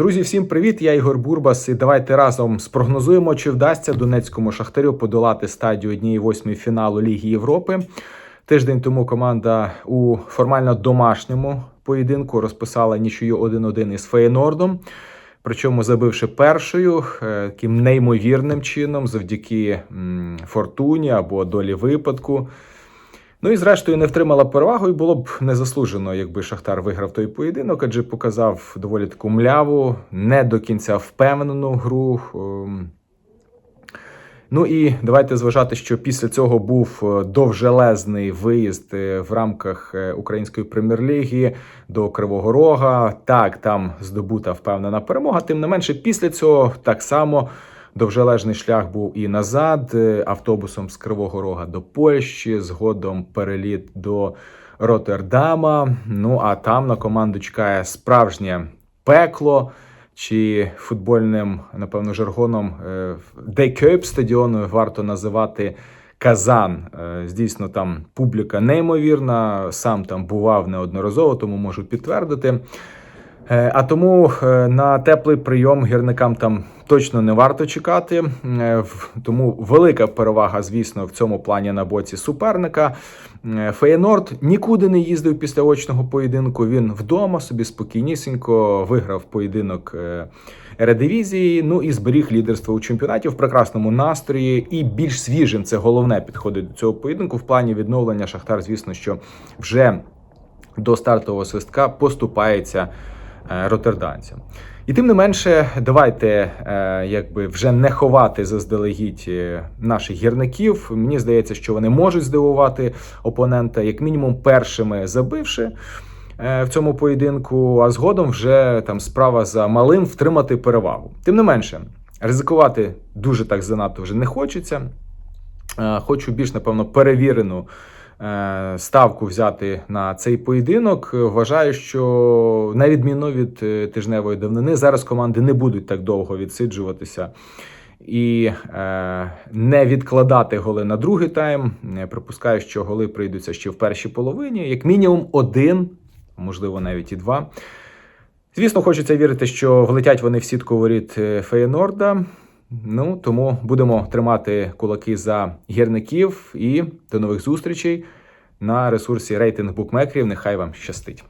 Друзі, всім привіт! Я Ігор Бурбас. І давайте разом спрогнозуємо, чи вдасться Донецькому шахтарю подолати стадію 1-8 фіналу Ліги Європи. Тиждень тому команда у формально домашньому поєдинку розписала нічию 1-1 із Феєнордом. Причому забивши першою е, таким неймовірним чином, завдяки фортуні або долі випадку. Ну і зрештою не втримала перевагу, і було б незаслужено, якби Шахтар виграв той поєдинок, адже показав доволі таку мляву, не до кінця впевнену гру. Ем, Ну і давайте зважати, що після цього був е, довжелезний виїзд е, в рамках е, української прем'єр-ліги до Кривого Рога. Так, там здобута впевнена перемога. Тим не менше, після цього так само довжелезний шлях був і назад е, автобусом з Кривого Рога до Польщі, згодом переліт до Роттердама. Ну а там на команду чекає справжнє пекло. Чи футбольним, напевно, жаргоном Дейкейп стадіону варто називати Казан. Е, Дійсно, там публіка неймовірна. Сам там бував неодноразово, тому можу підтвердити. Е, А тому е, на теплий прийом гірникам там точно не варто чекати. Е, Тому велика перевага, звісно, в цьому плані на боці суперника. Е, Феєнорд нікуди не їздив після очного поєдинку. Він вдома собі спокійнісінько виграв поєдинок е, Ередивізії. Ну і зберіг лідерство у чемпіонаті в прекрасному настрої і більш свіжим. Це головне підходить до цього поєдинку. В плані відновлення Шахтар, звісно, що вже до стартового свистка поступається роттерданцям. І тим не менше, давайте е, якби вже не ховати заздалегідь е, наших гірників. Мені здається, що вони можуть здивувати опонента, як мінімум, першими забивши е, в цьому поєдинку, а згодом вже там справа за малим втримати перевагу. Тим не менше, ризикувати дуже так занадто вже не хочеться. Е, Хочу більш, напевно, перевірену е, ставку взяти на цей поєдинок. Е, Вважаю, що на відміну від е, тижневої давнини, зараз команди не будуть так довго відсиджуватися і е, не відкладати голи на другий тайм. Е, Припускаю, що голи прийдуться ще в першій половині, як мінімум один, можливо, навіть і два. Звісно, хочеться вірити, що влетять вони в сітку воріт е, Феєнорда. Ну тому будемо тримати кулаки за гірників і до нових зустрічей на ресурсі рейтинг букмекерів. Нехай вам щастить.